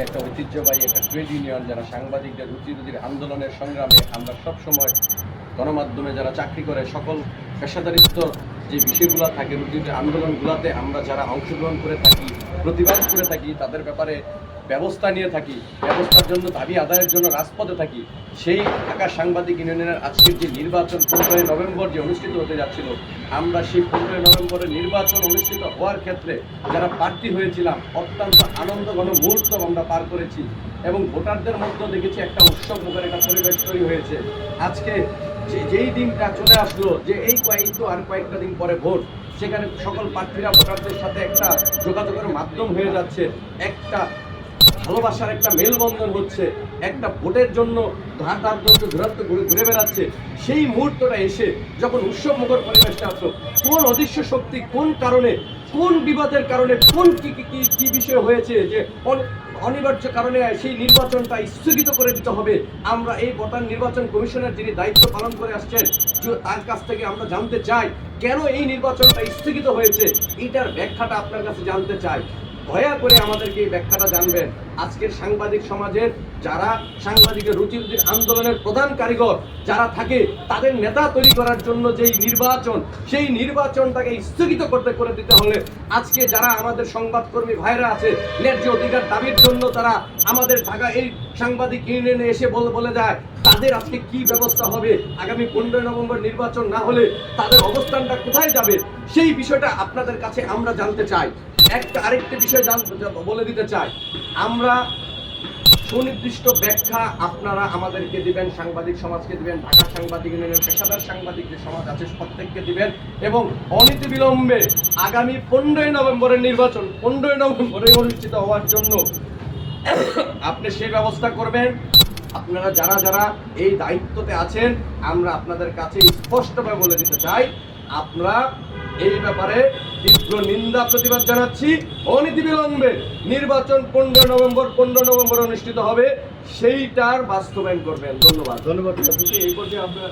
একটা ঐতিহ্যবাহী, একটা ট্রেড ইউনিয়ন, যারা সাংবাদিকদের রুচি রুচির আন্দোলনের সংগ্রামে আমরা সবসময় গণমাধ্যমে যারা চাকরি করে, সকল পেশাদারিত্ব যে বিষয়গুলো থাকে রুচির আন্দোলনগুলোতে আমরা যারা অংশগ্রহণ করে থাকি, প্রতিবাদ করে থাকি, তাদের ব্যাপারে ব্যবস্থা নিয়ে থাকি, ব্যবস্থার জন্য দাবি আদায়ের জন্য রাজপথে থাকি, সেই ঢাকা সাংবাদিক ইউনিয়নের আজকের যে নির্বাচন পনেরোই নভেম্বর যে অনুষ্ঠিত হতে যাচ্ছিল, আমরা সেই পনেরোই নভেম্বরের নির্বাচন অনুষ্ঠিত হওয়ার ক্ষেত্রে যারা প্রার্থী হয়েছিলাম, অত্যন্ত আনন্দ ঘন মুহূর্ত আমরা পার করেছি এবং ভোটারদের মধ্যে দেখেছি একটা উৎসব মুখের একটা পরিবেশ তৈরি হয়েছে। আজকে যে যেই দিনটা চলে আসলো, যে এই কয়েক তো আর কয়েকটা দিন পরে ভোট, সেখানে সকল প্রার্থীরা ভোটারদের সাথে একটা যোগাযোগের মাধ্যম হয়ে যাচ্ছে। একটা ভালোবাসার একটা মেলবন্ধন হচ্ছে, একটা ভোটের জন্য ধার ধার দূরত্ব ঘুরে ঘুরে বেড়াচ্ছে। সেই মুহূর্তটা এসে যখন উৎসব মুখর পরিবেশটা আসলো, কোন অদৃশ্য শক্তি কোন কারণে, কোন বিবাদের কারণে, কোন কি কি কি বিষয় হয়েছে যে অনিবার্য কারণে সেই নির্বাচনটা স্থগিত করে দিতে হবে, আমরা এই ভোটার নির্বাচন কমিশনের যিনি দায়িত্ব পালন করে আসছেন তার কাছ থেকে আমরা জানতে চাই, কেন এই নির্বাচনটা স্থগিত হয়েছে, এটার ব্যাখ্যাটা আপনার কাছে জানতে চাই। দয়া করে আমাদেরকে এই ব্যাখ্যাটা জানবেন। আজকের সাংবাদিক সমাজের যারা সাংবাদিকের রুচি রুচির আন্দোলনের প্রধান কারিগর, যারা থাকে, তাদের নেতা তৈরি করার জন্য যেই নির্বাচন, সেই নির্বাচনটাকে স্থগিত করতে করে দিতে হলে আজকে যারা আমাদের সংবাদকর্মী ভাইরা আছে, ন্যায্য অধিকার দাবির জন্য তারা আমাদের ঢাকা এই সাংবাদিক ইউনিয়নে এসে বলে বলে যায়, তাদের আজকে কি ব্যবস্থা হবে? আগামী পনেরোই নভেম্বর নির্বাচন না হলে তাদের অবস্থানটা কোথায় যাবে? সেই বিষয়টা আপনাদের কাছে আমরা জানতে চাই। একটা আরেকটি বিষয় বলে দিতে চাই। আমরা সুনির্দিষ্ট ব্যাখ্যা আপনারা আমাদেরকে দিবেন, সাংবাদিক সমাজকে দিবেন ঢাকা সাংবাদিক ইউনিয়নের পেশাদার সাংবাদিক যে সমাজ আছে, প্রত্যেককে দিবেন এবং অনীতি বিলম্বে আগামী পনেরোই নভেম্বরের নির্বাচন, পনেরোই নভেম্বরে অনুষ্ঠিত হওয়ার জন্য আপনি সেই ব্যবস্থা করবেন। আপনারা যারা যারা এই দায়িত্বতে আছেন, আমরা আপনাদের কাছে স্পষ্টভাবে বলে দিতে চাই, আপনারা এই ব্যাপারে তীব্র নিন্দা প্রতিবাদ জানাচ্ছি। অনীতি বিলম্বে নির্বাচন পনেরো নভেম্বর পনেরো নভেম্বর অনুষ্ঠিত হবে। সেইটার বাস্তবায়ন করবেন। ধন্যবাদ। ধন্যবাদ। এই পর্যায়ে আমরা